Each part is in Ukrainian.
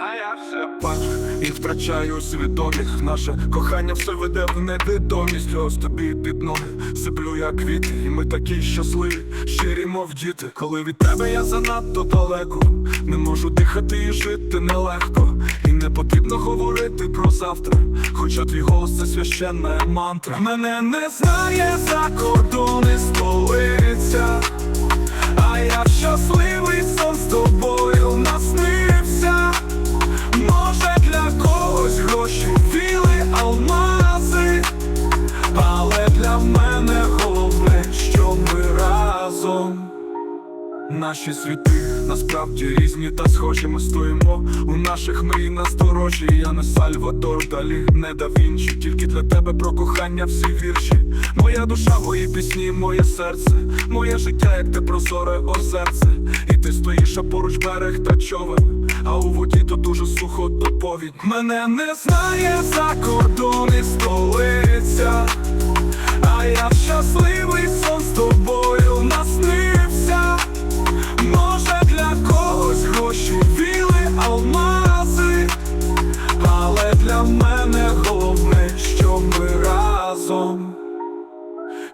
а я все бачу і втрачаю свідомість. Наше кохання все веде в невідомість. Ось тобі під ноги сиплю як квіти, і ми такі щасливі, щирі, мов діти. Коли від тебе я занадто далеко, не можу дихати і жити нелегко. І не потрібно говорити про завтра. Хоча твій голос це священна мантра. Мене не знає за кордони столиця. Наші світи насправді різні та схожі. Ми стоїмо у наших мрій на сторожі. Я не Сальвадор Далі, не да Вінчі Тільки для тебе про кохання всі вірші. Моя душа, мої пісні, моє серце, моє життя, як те прозоре озерце. І ти стоїш, а поруч берег та човен. А у воді то дуже сухо доповідь. Мене не знає за кордони столиця. А я щасливий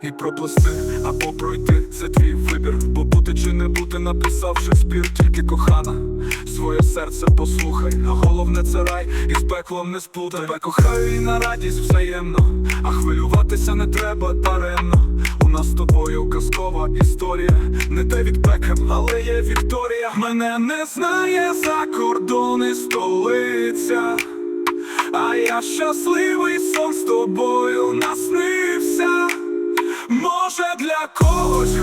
І проплисти або пройти це твій вибір, бо бути чи не бути, написавши спір, тільки кохана, своє серце послухай, а головне це рай, і пеклом не сплутай Тебе кохаю і на радість взаємно, а хвилюватися не треба даремно. У нас з тобою казкова історія, не Девід Бекхем, але є Вікторія. Мене не знає за кордони столиця. А я щасливий сон з тобою наснився. Може для когось гроші, віли, алмази